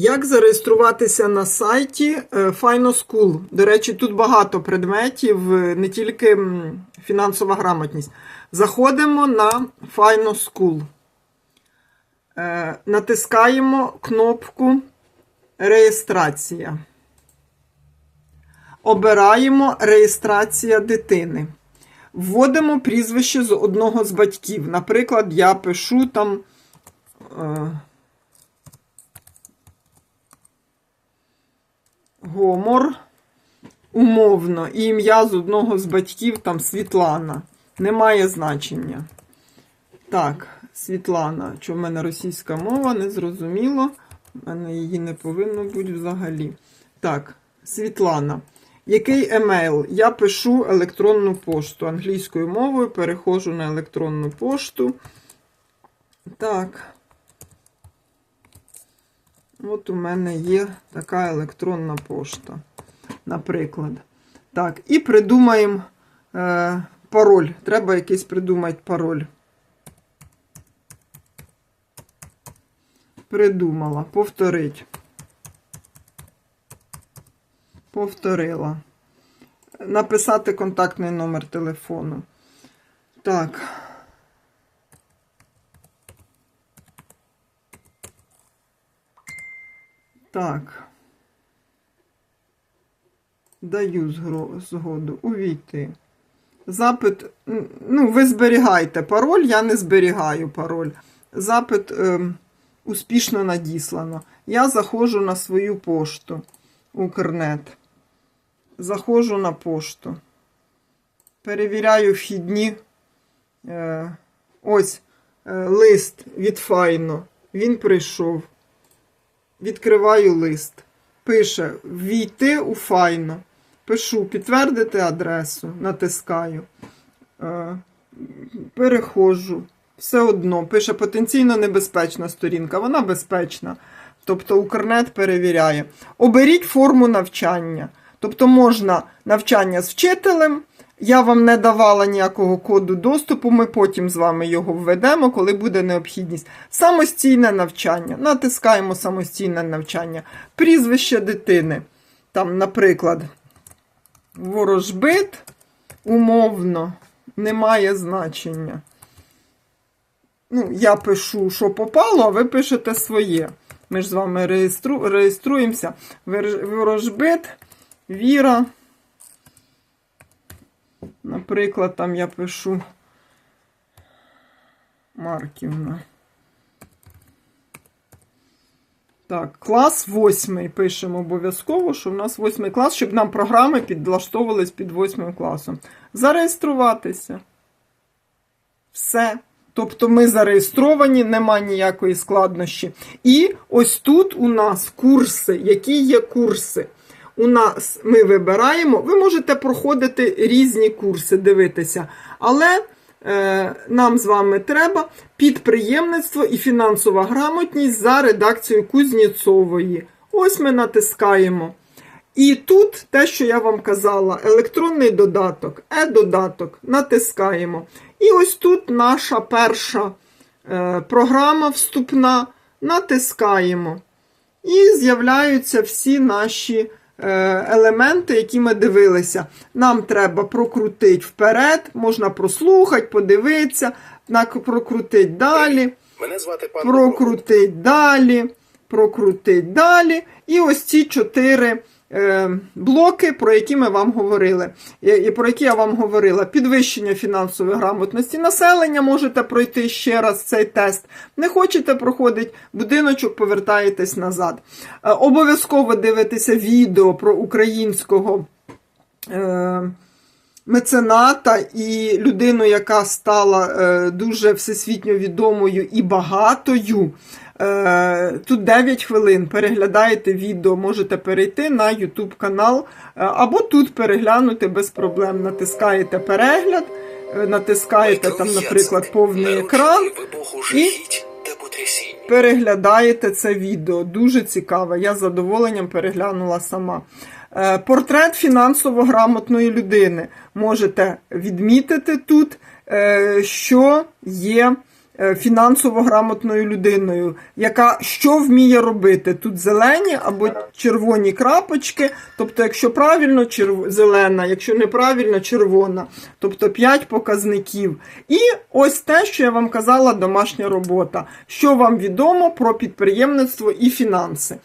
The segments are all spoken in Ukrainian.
Як зареєструватися на сайті е, FinoSchool? До речі, тут багато предметів, е, не тільки фінансова грамотність. Заходимо на FinoSchool. Е, Натискаємо кнопку Реєстрація. Обираємо Реєстрація дитини. Вводимо прізвище з одного з батьків. Наприклад, я пишу там. Гомор. Умовно. І ім'я з одного з батьків, там Світлана. Немає значення. Так, Світлана. Що в мене російська мова, не зрозуміло. У мене її не повинно бути взагалі. Так, Світлана. Який емейл? Я пишу електронну пошту. Англійською мовою переходжу на електронну пошту. Так. От у мене є така електронна пошта, наприклад. Так, і придумаємо е, пароль. Треба якийсь придумати пароль. Придумала. Повторить. Повторила. Написати контактний номер телефону. Так. Так. Даю згоду. Увійти. Запит. Ну, ви зберігаєте пароль, я не зберігаю пароль. Запит ем, успішно надіслано. Я заходжу на свою пошту. Укрнет. Заходжу на пошту. Перевіряю вхідні. Е, ось е, лист від Файно. Він прийшов. Відкриваю лист. Пише Ввійти у файно. Пишу підтвердити адресу, натискаю. Е, переходжу. Все одно. Пише потенційно небезпечна сторінка. Вона безпечна. Тобто Укрнет перевіряє. Оберіть форму навчання. Тобто можна навчання з вчителем. Я вам не давала ніякого коду доступу, ми потім з вами його введемо, коли буде необхідність. Самостійне навчання. Натискаємо самостійне навчання. Прізвище дитини. Там, наприклад, ворожбит умовно немає значення. Ну, я пишу, що попало, а ви пишете своє. Ми ж з вами реєстру... реєструємося. Ворожбит, Віра. Наприклад, там я пишу Марківна. Так, клас восьмий пишемо обов'язково, що в нас восьмий клас, щоб нам програми підлаштовувались під восьмим класом. Зареєструватися. Все. Тобто ми зареєстровані, нема ніякої складнощі. І ось тут у нас курси. Які є курси? У нас ми вибираємо, ви можете проходити різні курси, дивитися. Але е, нам з вами треба підприємництво і фінансова грамотність за редакцією Кузнєцової. Ось ми натискаємо. І тут те, що я вам казала, електронний додаток, е-додаток, натискаємо. І ось тут наша перша е, програма вступна, натискаємо. І з'являються всі наші елементи, які ми дивилися. Нам треба прокрутити вперед, можна прослухати, подивитися, прокрутити далі Мене звати пан прокрутить далі, прокрутить далі. І ось ці чотири е, блоки, про які ми вам говорили, і, про які я вам говорила. Підвищення фінансової грамотності населення можете пройти ще раз цей тест. Не хочете проходити будиночок, повертаєтесь назад. Е, обов'язково дивитеся відео про українського. Е, мецената і людину, яка стала е, дуже всесвітньо відомою і багатою. Е, тут 9 хвилин. Переглядаєте відео, можете перейти на YouTube канал, е, або тут переглянути без проблем. Натискаєте перегляд, е, натискаєте там, наприклад, повний екран. і- переглядаєте це відео. Дуже цікаве. Я з задоволенням переглянула сама. Портрет фінансово грамотної людини. Можете відмітити тут, що є фінансово грамотною людиною, яка що вміє робити. Тут зелені або червоні крапочки. Тобто, якщо правильно, черв... зелена, якщо неправильно, червона. Тобто 5 показників. І ось те, що я вам казала, домашня робота. Що вам відомо про підприємництво і фінанси.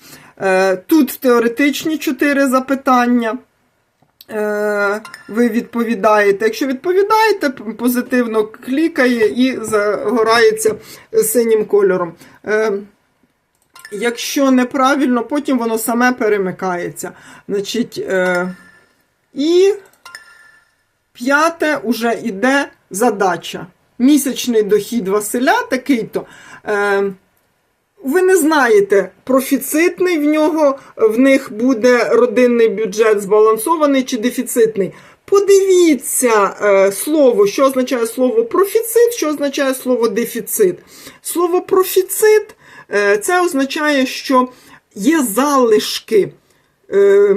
Е, Тут теоретичні 4 запитання. Е, ви відповідаєте. Якщо відповідаєте, позитивно клікає і загорається синім кольором. Е, Якщо неправильно, потім воно саме перемикається. Значить, е, і п'яте уже йде задача. Місячний дохід Василя такий-то. Ви не знаєте, профіцитний в нього, в них буде родинний бюджет збалансований чи дефіцитний. Подивіться е, слово, що означає слово профіцит, що означає слово дефіцит. Слово профіцит е, це означає, що є залишки е,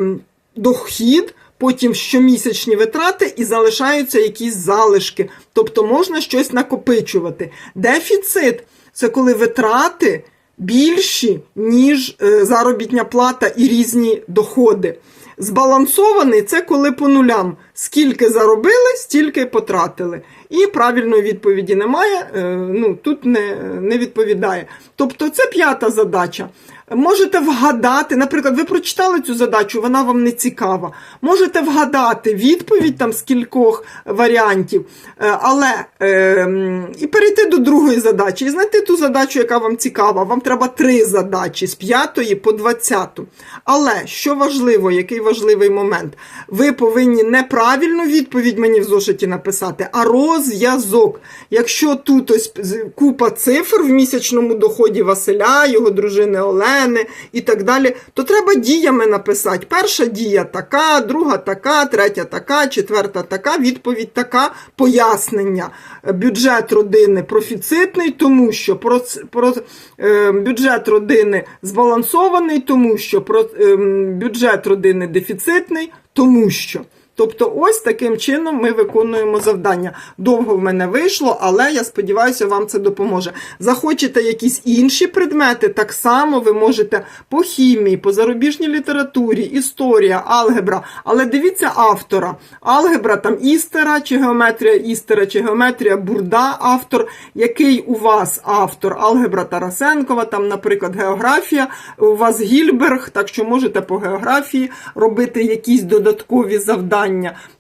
дохід, потім щомісячні витрати і залишаються якісь залишки. Тобто можна щось накопичувати. Дефіцит це коли витрати більші, ніж е, заробітня плата і різні доходи. Збалансований це коли по нулям. Скільки заробили, стільки потратили. І правильної відповіді немає, е, ну, тут не, не відповідає. Тобто це п'ята задача. Можете вгадати, наприклад, ви прочитали цю задачу, вона вам не цікава. Можете вгадати відповідь там з кількох варіантів, е, але е, і перейти до другої задачі і знайти ту задачу, яка вам цікава. Вам треба три задачі з п'ятої по двадцяту. Але що важливо, який важливий момент? Ви повинні неправильну відповідь мені в зошиті написати, а розв'язок. Якщо тут ось купа цифр в місячному доході Василя, його дружини Олени і так далі, то треба діями написати. Перша дія така, друга така, третя така, четверта така, відповідь така, пояснення. Бюджет родини профіцитний, тому що про, про, е, бюджет родини збалансований, тому що про, е, бюджет родини дефіцитний, тому що. Тобто, ось таким чином ми виконуємо завдання. Довго в мене вийшло, але я сподіваюся, вам це допоможе. Захочете якісь інші предмети, так само ви можете по хімії, по зарубіжній літературі, історія, алгебра. Але дивіться автора. Алгебра там істера, чи геометрія істера, чи геометрія бурда, автор. Який у вас автор? Алгебра Тарасенкова, там, наприклад, географія. У вас Гільберг, так що можете по географії робити якісь додаткові завдання.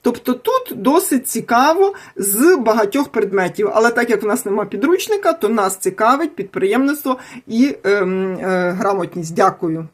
Тобто тут досить цікаво з багатьох предметів. Але так як в нас нема підручника, то нас цікавить підприємництво і ем, е, грамотність. Дякую.